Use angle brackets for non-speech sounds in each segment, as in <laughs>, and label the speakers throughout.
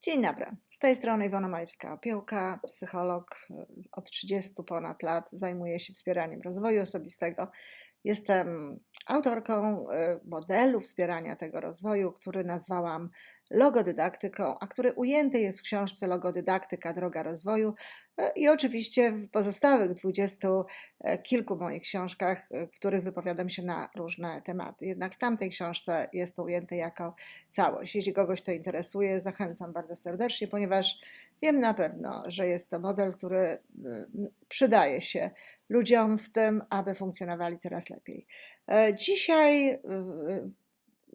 Speaker 1: Dzień dobry. Z tej strony Iwona Majewska-Opiełka, psycholog e, od 30 ponad lat, zajmuję się wspieraniem rozwoju osobistego. Jestem autorką e, modelu wspierania tego rozwoju, który nazwałam logodydaktyką, a który ujęty jest w książce Logodydaktyka Droga Rozwoju e, i oczywiście w pozostałych dwudziestu e, kilku moich książkach, e, w których wypowiadam się na różne tematy. Jednak w tamtej książce jest to ujęte jako całość. Jeśli kogoś to interesuje, zachęcam bardzo serdecznie, ponieważ wiem na pewno, że jest to model, który przydaje się ludziom w tym, aby funkcjonowali coraz lepiej. Dzisiaj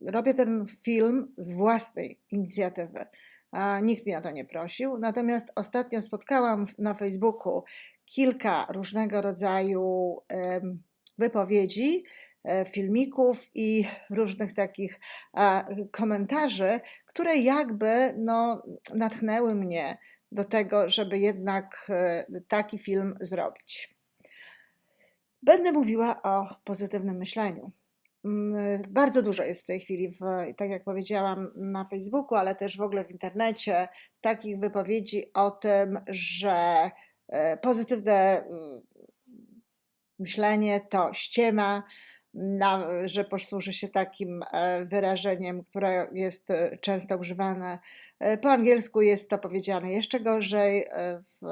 Speaker 1: robię ten film z własnej inicjatywy. Nikt mnie o to nie prosił. Natomiast ostatnio spotkałam na Facebooku kilka różnego rodzaju wypowiedzi, e, filmików i różnych takich komentarzy, które jakby no, natchnęły mnie do tego, żeby jednak e, taki film zrobić. Będę mówiła o pozytywnym myśleniu. Mm, bardzo dużo jest w tej chwili, w, tak jak powiedziałam, na Facebooku, ale też w ogóle w internecie, takich wypowiedzi o tym, że e, pozytywne mm, myślenie to ściema, na, że posłuży się takim e, wyrażeniem, które jest e, często używane. E, po angielsku jest to powiedziane jeszcze gorzej w,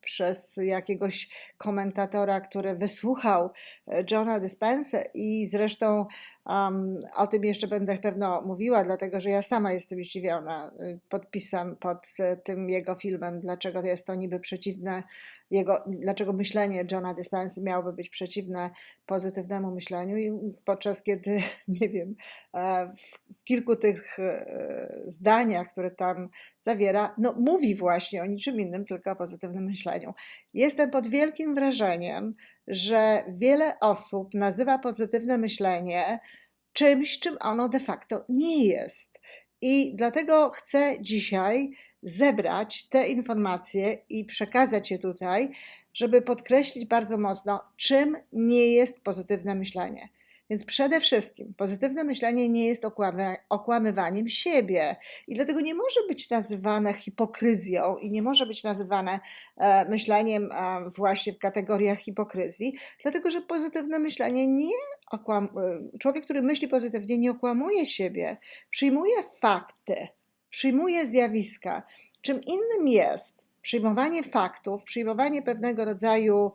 Speaker 1: przez jakiegoś komentatora, który wysłuchał Johna Dispenza i zresztą um, o tym jeszcze będę pewno mówiła, dlatego że ja sama jestem zdziwiona podpisem pod tym jego filmem, dlaczego jest to niby przeciwne jego, dlaczego myślenie Johna Dispenza miałoby być przeciwne pozytywnemu myśleniu i podczas kiedy, <laughs> nie wiem, e, w, kilku tych e, zdaniach, które tam zawiera, no mówi właśnie o niczym innym, tylko o pozytywnym myśleniu. Jestem pod wielkim wrażeniem, że wiele osób nazywa pozytywne myślenie czymś, czym ono de facto nie jest. I dlatego chcę dzisiaj zebrać te informacje i przekazać je tutaj, żeby podkreślić bardzo mocno, czym nie jest pozytywne myślenie. Więc przede wszystkim pozytywne myślenie nie jest okłamywaniem siebie i dlatego nie może być nazywane hipokryzją i nie może być nazywane e, myśleniem e, właśnie w kategoriach hipokryzji, dlatego że pozytywne myślenie nie okłam... E, człowiek, który myśli pozytywnie, nie okłamuje siebie, przyjmuje fakty, przyjmuje zjawiska. Czym innym jest przyjmowanie faktów, przyjmowanie pewnego rodzaju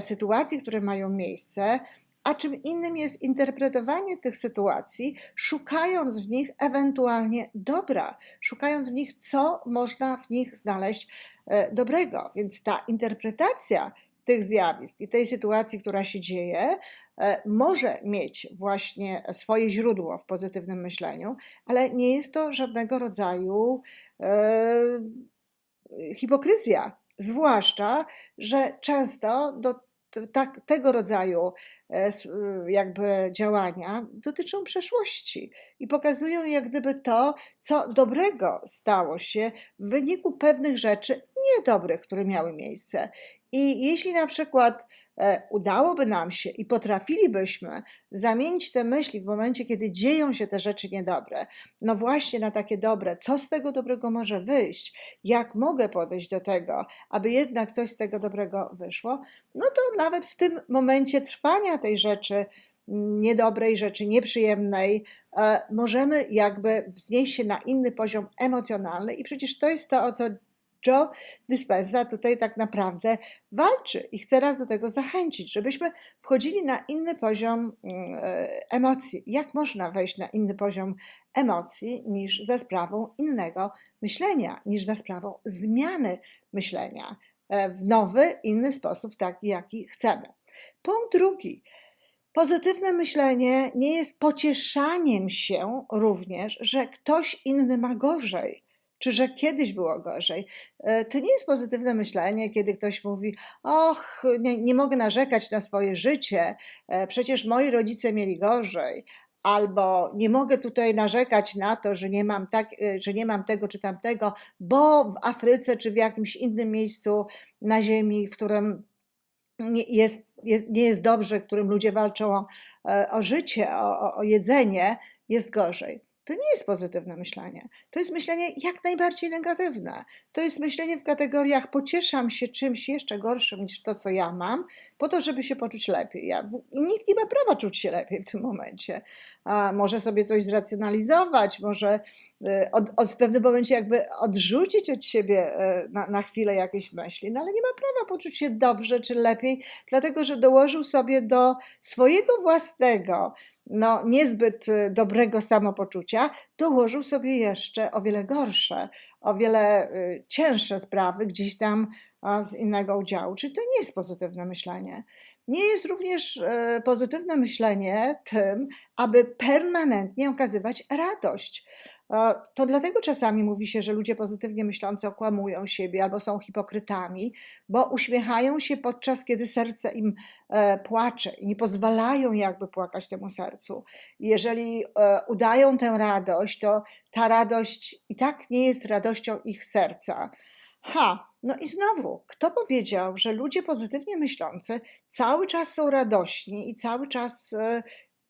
Speaker 1: sytuacji, które mają miejsce, a czym innym jest interpretowanie tych sytuacji, szukając w nich ewentualnie dobra, szukając w nich, co można w nich znaleźć e, dobrego. Więc ta interpretacja tych zjawisk i tej sytuacji, która się dzieje, e, może mieć właśnie swoje źródło w pozytywnym myśleniu, ale nie jest to żadnego rodzaju e, hipokryzja. Zwłaszcza, że często do tak, tego rodzaju e, jakby działania dotyczą przeszłości i pokazują jak gdyby to, co dobrego stało się w wyniku pewnych rzeczy niedobrych, które miały miejsce. I jeśli na przykład e, udałoby nam się i potrafilibyśmy zamienić te myśli w momencie, kiedy dzieją się te rzeczy niedobre, no właśnie na takie dobre, co z tego dobrego może wyjść, jak mogę podejść do tego, aby jednak coś z tego dobrego wyszło, no to nawet w tym momencie trwania tej rzeczy, niedobrej rzeczy, nieprzyjemnej, e, możemy jakby wznieść się na inny poziom emocjonalny i przecież to jest to, o co Joe Dispenza tutaj tak naprawdę walczy i chce nas do tego zachęcić, żebyśmy wchodzili na inny poziom mm, e, emocji. Jak można wejść na inny poziom emocji niż za sprawą innego myślenia, niż za sprawą zmiany myślenia e, w nowy, inny sposób, taki jaki chcemy. Punkt drugi. Pozytywne myślenie nie jest pocieszaniem się również, że ktoś inny ma gorzej czy że kiedyś było gorzej. E, to nie jest pozytywne myślenie, kiedy ktoś mówi: Och, nie, nie mogę narzekać na swoje życie, e, przecież moi rodzice mieli gorzej, albo nie mogę tutaj narzekać na to, że nie mam, tak, e, że nie mam tego czy tamtego, bo w Afryce czy w jakimś innym miejscu na Ziemi, w którym nie jest, jest, nie jest dobrze, w którym ludzie walczą o, o życie, o, o jedzenie, jest gorzej. To nie jest pozytywne myślenie. To jest myślenie jak najbardziej negatywne. To jest myślenie w kategoriach pocieszam się czymś jeszcze gorszym niż to, co ja mam, po to, żeby się poczuć lepiej. Ja, nikt nie ma prawa czuć się lepiej w tym momencie. A może sobie coś zracjonalizować, może y, od, od, w pewnym momencie jakby odrzucić od siebie y, na, na chwilę jakieś myśli, no ale nie ma prawa poczuć się dobrze czy lepiej, dlatego że dołożył sobie do swojego własnego, no, niezbyt y, dobrego samopoczucia, dołożył sobie jeszcze o wiele gorsze, o wiele y, cięższe sprawy gdzieś tam z innego udziału. Czyli to nie jest pozytywne myślenie. Nie jest również y, pozytywne myślenie tym, aby permanentnie okazywać radość. To dlatego czasami mówi się, że ludzie pozytywnie myślący okłamują siebie albo są hipokrytami, bo uśmiechają się podczas kiedy serce im e, płacze i nie pozwalają jakby płakać temu sercu. Jeżeli e, udają tę radość, to ta radość i tak nie jest radością ich serca. Ha, no i znowu, kto powiedział, że ludzie pozytywnie myślący cały czas są radośni i cały czas e,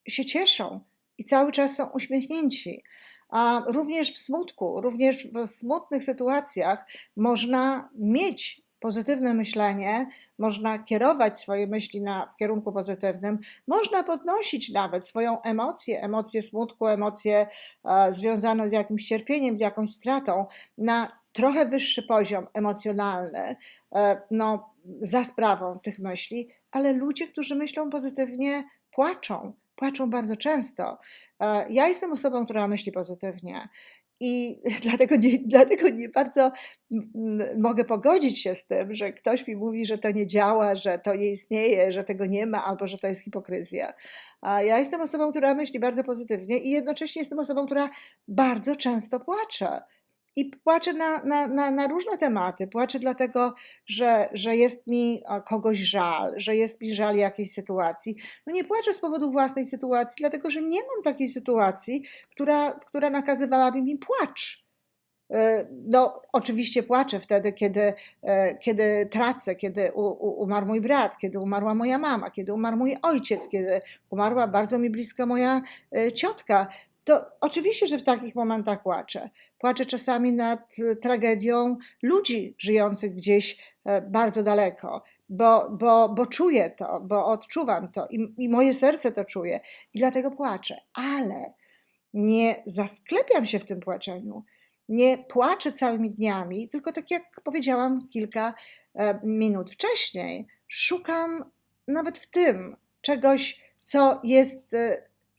Speaker 1: się cieszą i cały czas są uśmiechnięci? A również w smutku, również w smutnych sytuacjach można mieć pozytywne myślenie, można kierować swoje myśli na, w kierunku pozytywnym, można podnosić nawet swoją emocję, emocję smutku, emocję e, związaną z jakimś cierpieniem, z jakąś stratą na trochę wyższy poziom emocjonalny, e, no, za sprawą tych myśli, ale ludzie, którzy myślą pozytywnie, płaczą, płaczą bardzo często. E, ja jestem osobą, która myśli pozytywnie. I <laughs> dlatego nie, dlatego nie bardzo mogę pogodzić się z tym, że ktoś mi mówi, że to nie działa, że to nie istnieje, że tego nie ma, albo że to jest hipokryzja. A ja jestem osobą, która myśli bardzo pozytywnie i jednocześnie jestem osobą, która bardzo często płacze. I płaczę na, na, na, na, różne tematy. Płaczę dlatego, że, że jest mi kogoś żal, że jest mi żal jakiejś sytuacji. No nie płaczę z powodu własnej sytuacji, dlatego że nie mam takiej sytuacji, która, która nakazywałaby mi płacz. E, no, oczywiście płaczę wtedy, kiedy, e, kiedy tracę, kiedy u, u, umarł mój brat, kiedy umarła moja mama, kiedy umarł mój ojciec, kiedy umarła bardzo mi bliska moja e, ciotka to oczywiście, że w takich momentach płaczę. Płaczę czasami nad e, tragedią ludzi żyjących gdzieś e, bardzo daleko, bo, bo, bo czuję to, bo odczuwam to i, i moje serce to czuje i dlatego płaczę. Ale nie zasklepiam się w tym płaczeniu. Nie płaczę całymi dniami, tylko tak jak powiedziałam kilka e, minut wcześniej, szukam nawet w tym czegoś, co jest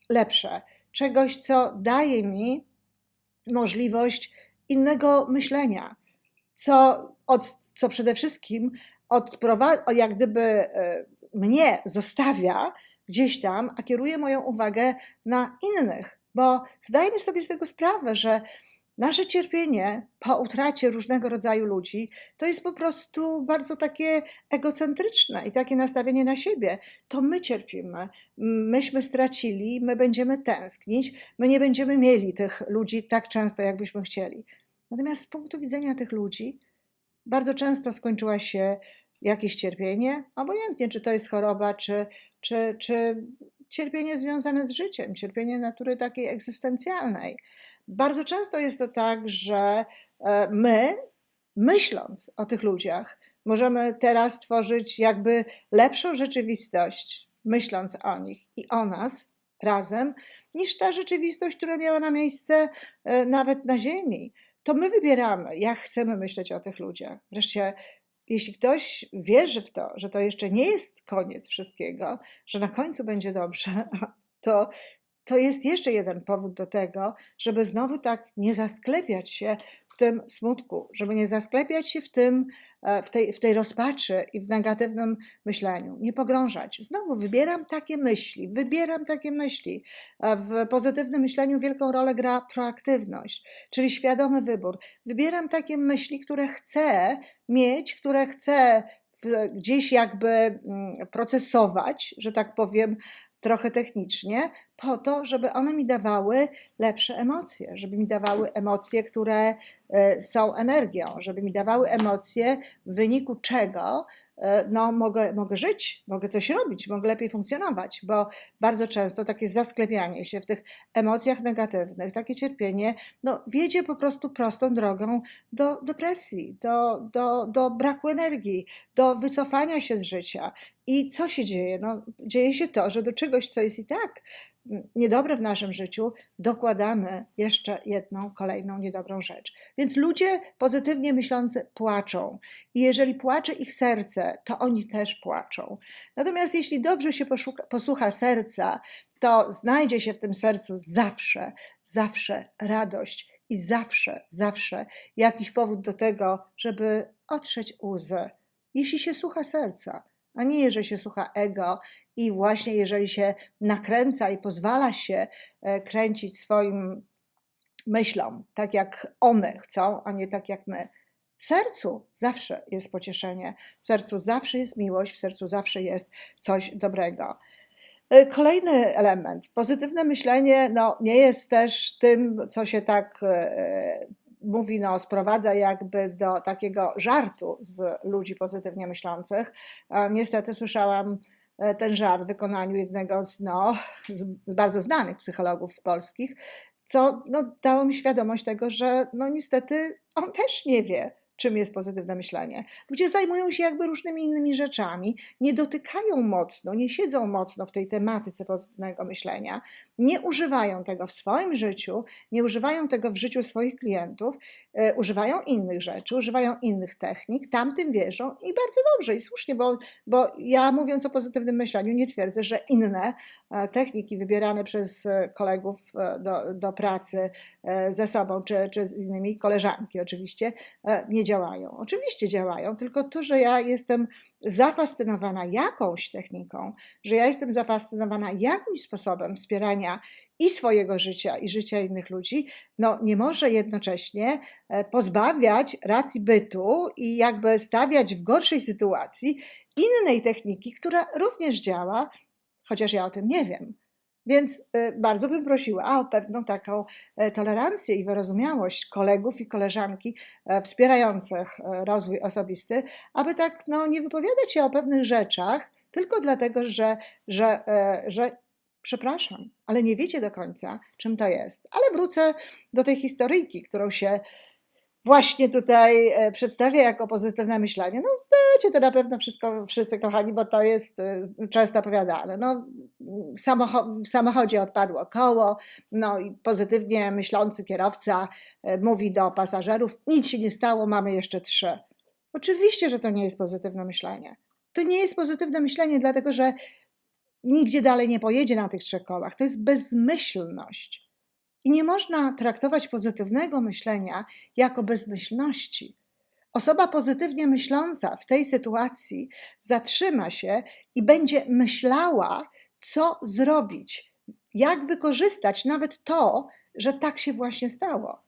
Speaker 1: lepsze czegoś, co daje mi możliwość innego myślenia, co, od, co przede wszystkim odprowadza, jak gdyby e, mnie zostawia gdzieś tam, a kieruje moją uwagę na innych, bo zdajemy sobie z tego sprawę, że Nasze cierpienie po utracie różnego rodzaju ludzi to jest po prostu bardzo takie egocentryczne i takie nastawienie na siebie. To my cierpimy, myśmy stracili, my będziemy tęsknić, my nie będziemy mieli tych ludzi tak często, jakbyśmy chcieli. Natomiast z punktu widzenia tych ludzi, bardzo często skończyła się jakieś cierpienie, obojętnie czy to jest choroba, czy, czy, czy cierpienie związane z życiem, cierpienie natury takiej egzystencjalnej. Bardzo często jest to tak, że e, my, myśląc o tych ludziach, możemy teraz tworzyć jakby lepszą rzeczywistość, myśląc o nich i o nas razem, niż ta rzeczywistość, która miała na miejsce e, nawet na Ziemi. To my wybieramy, jak chcemy myśleć o tych ludziach. Wreszcie jeśli ktoś wierzy w to, że to jeszcze nie jest koniec wszystkiego, że na końcu będzie dobrze, <laughs> to to jest jeszcze jeden powód do tego, żeby znowu tak nie zasklepiać się tym smutku, żeby nie zasklepiać się w, tym, e, w, tej, w tej rozpaczy i w negatywnym myśleniu, nie pogrążać. Znowu wybieram takie myśli, wybieram takie myśli. E, w pozytywnym myśleniu wielką rolę gra proaktywność, czyli świadomy wybór. Wybieram takie myśli, które chcę mieć, które chcę gdzieś jakby mm, procesować, że tak powiem, trochę technicznie, po to, żeby one mi dawały lepsze emocje, żeby mi dawały emocje, które e, są energią, żeby mi dawały emocje, w wyniku czego no, mogę, mogę żyć, mogę coś robić, mogę lepiej funkcjonować, bo bardzo często takie zasklepianie się w tych emocjach negatywnych, takie cierpienie, no, wiedzie po prostu prostą drogą do depresji, do, do, do braku energii, do wycofania się z życia. I co się dzieje? No, dzieje się to, że do czegoś, co jest i tak niedobre w naszym życiu, dokładamy jeszcze jedną, kolejną niedobrą rzecz. Więc ludzie pozytywnie myślący płaczą. I jeżeli płacze ich serce, to oni też płaczą. Natomiast jeśli dobrze się poszuka, posłucha serca, to znajdzie się w tym sercu zawsze, zawsze radość i zawsze, zawsze jakiś powód do tego, żeby otrzeć łzy. Jeśli się słucha serca a nie jeżeli się słucha ego i właśnie jeżeli się nakręca i pozwala się e, kręcić swoim myślom, tak jak one chcą, a nie tak jak my. W sercu zawsze jest pocieszenie, w sercu zawsze jest miłość, w sercu zawsze jest coś dobrego. E, kolejny element. Pozytywne myślenie no, nie jest też tym, co się tak e, mówi, no, sprowadza jakby do takiego żartu z ludzi pozytywnie myślących. Niestety słyszałam ten żart w wykonaniu jednego z, no, z bardzo znanych psychologów polskich, co no, dało mi świadomość tego, że no, niestety on też nie wie, czym jest pozytywne myślenie. Ludzie zajmują się jakby różnymi innymi rzeczami, nie dotykają mocno, nie siedzą mocno w tej tematyce pozytywnego myślenia, nie używają tego w swoim życiu, nie używają tego w życiu swoich klientów, e, używają innych rzeczy, używają innych technik, tamtym wierzą i bardzo dobrze i słusznie, bo, bo ja mówiąc o pozytywnym myśleniu nie twierdzę, że inne e, techniki wybierane przez e, kolegów e, do, do pracy ze sobą czy, czy z innymi, koleżanki oczywiście, nie działają. Oczywiście działają, tylko to, że ja jestem zafascynowana jakąś techniką, że ja jestem zafascynowana jakimś sposobem wspierania i swojego życia, i życia innych ludzi, no nie może jednocześnie e, pozbawiać racji bytu i jakby stawiać w gorszej sytuacji innej techniki, która również działa, chociaż ja o tym nie wiem. Więc y, bardzo bym prosiła o pewną taką e, tolerancję i wyrozumiałość kolegów i koleżanki e, wspierających e, rozwój osobisty, aby tak no, nie wypowiadać się o pewnych rzeczach tylko dlatego, że, że, że przepraszam, ale nie wiecie do końca, czym to jest. Ale wrócę do tej historyjki, którą się właśnie tutaj e, przedstawia jako pozytywne myślenie. No znacie to na pewno wszystko, wszyscy kochani, bo to jest e, często opowiadane. No, samocho- w samochodzie odpadło koło, no i pozytywnie myślący kierowca e, mówi do pasażerów, nic się nie stało, mamy jeszcze trzy. Oczywiście, że to nie jest pozytywne myślenie. To nie jest pozytywne myślenie, dlatego że nigdzie dalej nie pojedzie na tych trzech kołach. To jest bezmyślność. I nie można traktować pozytywnego myślenia jako bezmyślności. Osoba pozytywnie myśląca w tej sytuacji zatrzyma się i będzie myślała, co zrobić, jak wykorzystać nawet to, że tak się właśnie stało.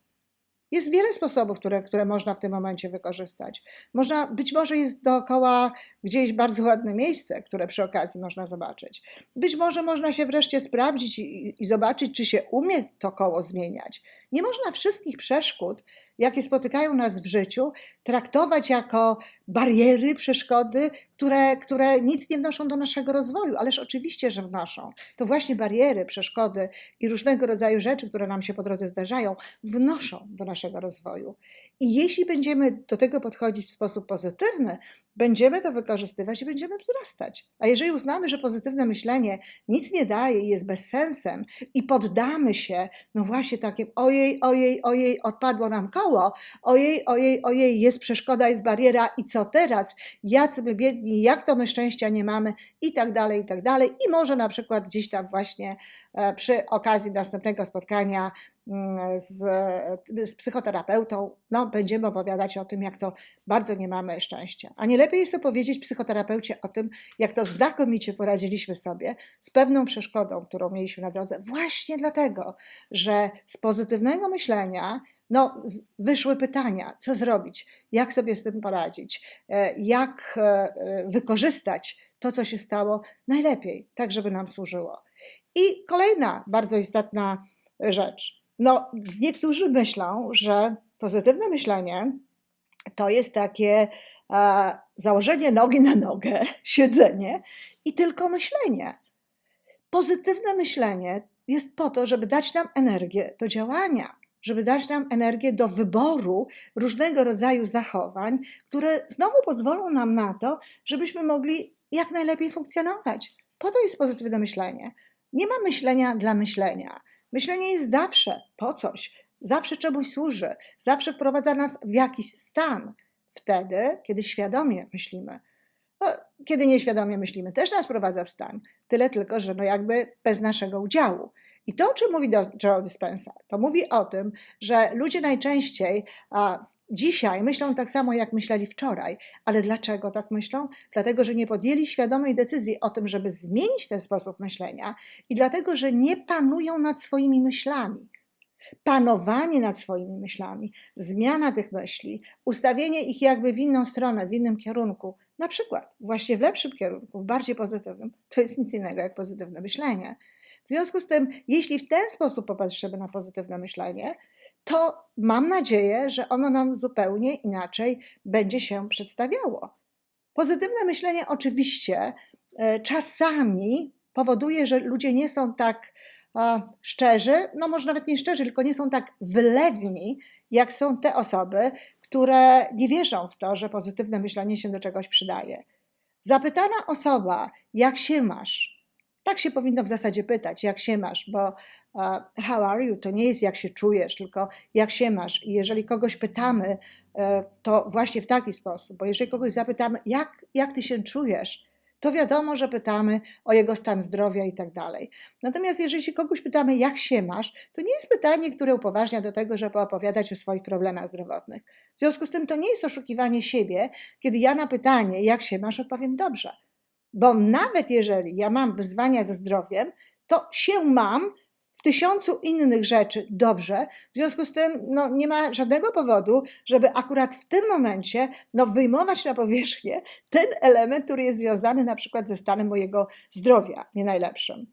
Speaker 1: Jest wiele sposobów, które, które można w tym momencie wykorzystać. Można, być może jest dookoła gdzieś bardzo ładne miejsce, które przy okazji można zobaczyć. Być może można się wreszcie sprawdzić i, i zobaczyć, czy się umie to koło zmieniać. Nie można wszystkich przeszkód, jakie spotykają nas w życiu, traktować jako bariery, przeszkody, które, które nic nie wnoszą do naszego rozwoju, ależ oczywiście, że wnoszą. To właśnie bariery, przeszkody i różnego rodzaju rzeczy, które nam się po drodze zdarzają, wnoszą do naszego rozwoju. I jeśli będziemy do tego podchodzić w sposób pozytywny, będziemy to wykorzystywać i będziemy wzrastać. A jeżeli uznamy, że pozytywne myślenie nic nie daje i jest bezsensem i poddamy się, no właśnie takim ojej, ojej, ojej, odpadło nam koło, ojej, ojej, ojej, jest przeszkoda, jest bariera i co teraz? Jacy my biedni, jak to my szczęścia nie mamy i tak dalej, i tak dalej. I może na przykład gdzieś tam właśnie e, przy okazji następnego spotkania z, z psychoterapeutą, no będziemy opowiadać o tym, jak to bardzo nie mamy szczęścia. A nie lepiej jest opowiedzieć psychoterapeucie o tym, jak to znakomicie poradziliśmy sobie z pewną przeszkodą, którą mieliśmy na drodze, właśnie dlatego, że z pozytywnego myślenia no, wyszły pytania, co zrobić, jak sobie z tym poradzić, e, jak e, wykorzystać to, co się stało najlepiej, tak żeby nam służyło. I kolejna bardzo istotna rzecz. No, niektórzy myślą, że pozytywne myślenie to jest takie a, założenie nogi na nogę, <laughs> siedzenie i tylko myślenie. Pozytywne myślenie jest po to, żeby dać nam energię do działania, żeby dać nam energię do wyboru różnego rodzaju zachowań, które znowu pozwolą nam na to, żebyśmy mogli jak najlepiej funkcjonować. Po to jest pozytywne myślenie. Nie ma myślenia dla myślenia. Myślenie jest zawsze po coś, zawsze czemuś służy, zawsze wprowadza nas w jakiś stan. Wtedy, kiedy świadomie myślimy. No, kiedy nieświadomie myślimy, też nas wprowadza w stan. Tyle tylko, że no jakby bez naszego udziału. I to, o czym mówi Joe Dispenza, to mówi o tym, że ludzie najczęściej a, dzisiaj myślą tak samo, jak myśleli wczoraj. Ale dlaczego tak myślą? Dlatego, że nie podjęli świadomej decyzji o tym, żeby zmienić ten sposób myślenia i dlatego, że nie panują nad swoimi myślami. Panowanie nad swoimi myślami, zmiana tych myśli, ustawienie ich jakby w inną stronę, w innym kierunku, na przykład właśnie w lepszym kierunku, w bardziej pozytywnym, to jest nic innego jak pozytywne myślenie. W związku z tym, jeśli w ten sposób popatrzymy na pozytywne myślenie, to mam nadzieję, że ono nam zupełnie inaczej będzie się przedstawiało. Pozytywne myślenie oczywiście e, czasami powoduje, że ludzie nie są tak szczerzy, no może nawet nie szczerzy, tylko nie są tak wylewni, jak są te osoby, które nie wierzą w to, że pozytywne myślenie się do czegoś przydaje. Zapytana osoba, jak się masz? Tak się powinno w zasadzie pytać, jak się masz, bo uh, how are you to nie jest jak się czujesz, tylko jak się masz. I jeżeli kogoś pytamy, uh, to właśnie w taki sposób, bo jeżeli kogoś zapytamy, jak, jak ty się czujesz, to wiadomo, że pytamy o jego stan zdrowia i tak dalej. Natomiast jeżeli kogoś pytamy, jak się masz, to nie jest pytanie, które upoważnia do tego, żeby opowiadać o swoich problemach zdrowotnych. W związku z tym to nie jest oszukiwanie siebie, kiedy ja na pytanie, jak się masz, odpowiem dobrze. Bo nawet jeżeli ja mam wyzwania ze zdrowiem, to się mam, w tysiącu innych rzeczy dobrze. W związku z tym no, nie ma żadnego powodu, żeby akurat w tym momencie no, wyjmować na powierzchnię ten element, który jest związany na przykład ze stanem mojego zdrowia nie najlepszym.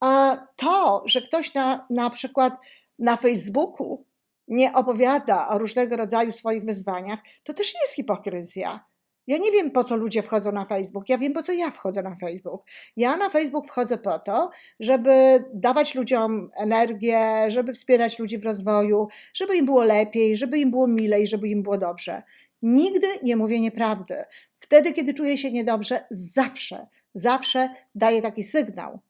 Speaker 1: A to, że ktoś na, na przykład na Facebooku nie opowiada o różnego rodzaju swoich wyzwaniach, to też nie jest hipokryzja. Ja nie wiem, po co ludzie wchodzą na Facebook. Ja wiem, po co ja wchodzę na Facebook. Ja na Facebook wchodzę po to, żeby dawać ludziom energię, żeby wspierać ludzi w rozwoju, żeby im było lepiej, żeby im było milej, żeby im było dobrze. Nigdy nie mówię nieprawdy. Wtedy, kiedy czuję się niedobrze, zawsze, zawsze daję taki sygnał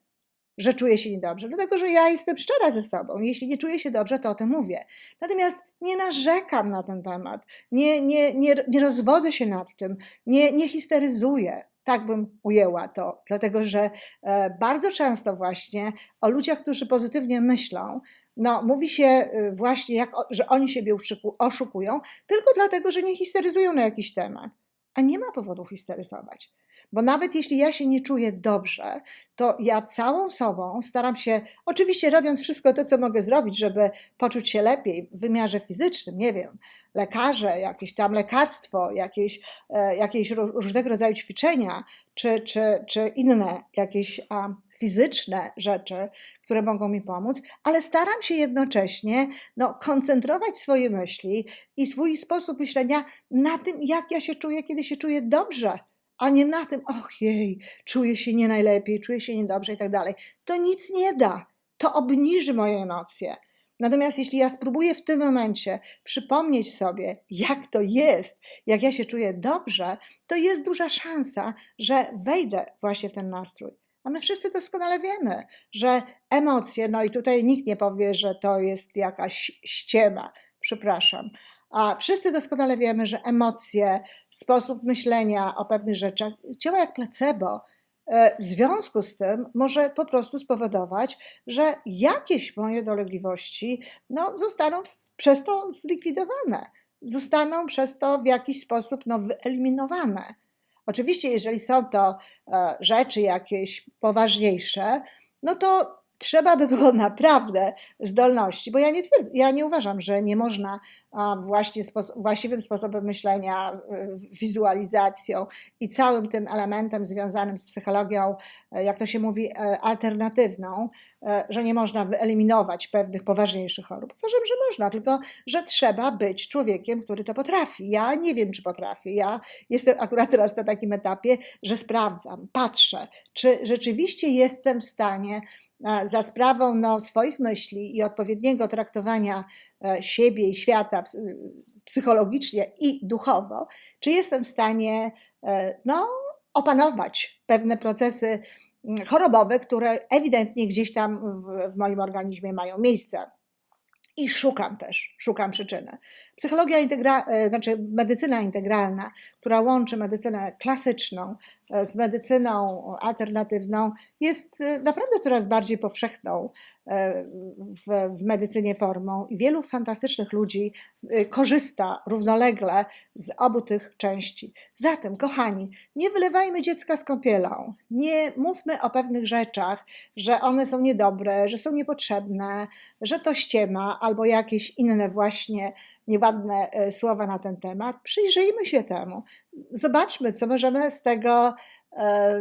Speaker 1: że czuję się niedobrze, dlatego że ja jestem szczera ze sobą. Jeśli nie czuję się dobrze, to o tym mówię. Natomiast nie narzekam na ten temat, nie, nie, nie, nie rozwodzę się nad tym, nie, nie histeryzuję. Tak bym ujęła to, dlatego że e, bardzo często właśnie o ludziach, którzy pozytywnie myślą, no, mówi się e, właśnie, jak, że oni siebie oszukują, tylko dlatego, że nie histeryzują na jakiś temat. A nie ma powodu histeryzować. Bo nawet jeśli ja się nie czuję dobrze, to ja całą sobą staram się, oczywiście robiąc wszystko to, co mogę zrobić, żeby poczuć się lepiej w wymiarze fizycznym, nie wiem, lekarze, jakieś tam lekarstwo, jakieś, e, jakieś różnego rodzaju ćwiczenia, czy, czy, czy inne jakieś fizyczne rzeczy, które mogą mi pomóc, ale staram się jednocześnie no, koncentrować swoje myśli i swój sposób myślenia na tym, jak ja się czuję, kiedy się czuję dobrze a nie na tym, och jej, czuję się nie najlepiej, czuję się niedobrze i tak dalej. To nic nie da. To obniży moje emocje. Natomiast jeśli ja spróbuję w tym momencie przypomnieć sobie, jak to jest, jak ja się czuję dobrze, to jest duża szansa, że wejdę właśnie w ten nastrój. A my wszyscy doskonale wiemy, że emocje, no i tutaj nikt nie powie, że to jest jakaś ściema, przepraszam. A wszyscy doskonale wiemy, że emocje, sposób myślenia o pewnych rzeczach działa jak placebo. E, w związku z tym może po prostu spowodować, że jakieś moje dolegliwości no, zostaną przez to zlikwidowane, zostaną przez to w jakiś sposób no, wyeliminowane. Oczywiście, jeżeli są to e, rzeczy jakieś poważniejsze, no to trzeba by było naprawdę zdolności, bo ja nie twierdzę, ja nie uważam, że nie można właśnie właściwym sposobem myślenia, y, wizualizacją i całym tym elementem związanym z psychologią, e, jak to się mówi, e, alternatywną, e, że nie można wyeliminować pewnych poważniejszych chorób. Uważam, że można, tylko że trzeba być człowiekiem, który to potrafi. Ja nie wiem, czy potrafię. Ja jestem akurat teraz na takim etapie, że sprawdzam, patrzę, czy rzeczywiście jestem w stanie e, za sprawą no, swoich myśli i odpowiedniego traktowania e, siebie i świata ps- psychologicznie i duchowo, czy jestem w stanie e, no, opanować pewne procesy chorobowe, które ewidentnie gdzieś tam w, w moim organizmie mają miejsce. I szukam też, szukam przyczyny. Psychologia integra, e, znaczy medycyna integralna, która łączy medycynę klasyczną e, z medycyną alternatywną, jest e, naprawdę coraz bardziej powszechną w, w medycynie formą i wielu fantastycznych ludzi e, korzysta równolegle z obu tych części. Zatem, kochani, nie wylewajmy dziecka z kąpielą. Nie mówmy o pewnych rzeczach, że one są niedobre, że są niepotrzebne, że to ściema albo jakieś inne właśnie nieładne e, słowa na ten temat. Przyjrzyjmy się temu. Zobaczmy, co możemy z tego e,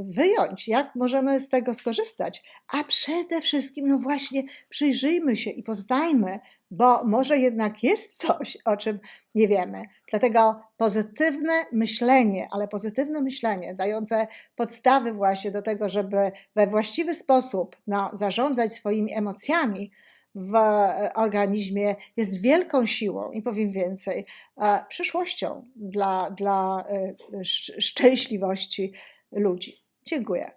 Speaker 1: wyjąć, jak możemy z tego skorzystać. A przede wszystkim, no właśnie, przyjrzyjmy się i poznajmy, bo może jednak jest coś, o czym nie wiemy. Dlatego pozytywne myślenie, ale pozytywne myślenie dające podstawy właśnie do tego, żeby we właściwy sposób no, zarządzać swoimi emocjami, w e, organizmie jest wielką siłą i powiem więcej, e, przyszłością dla, dla e, sz- szczęśliwości ludzi. Dziękuję.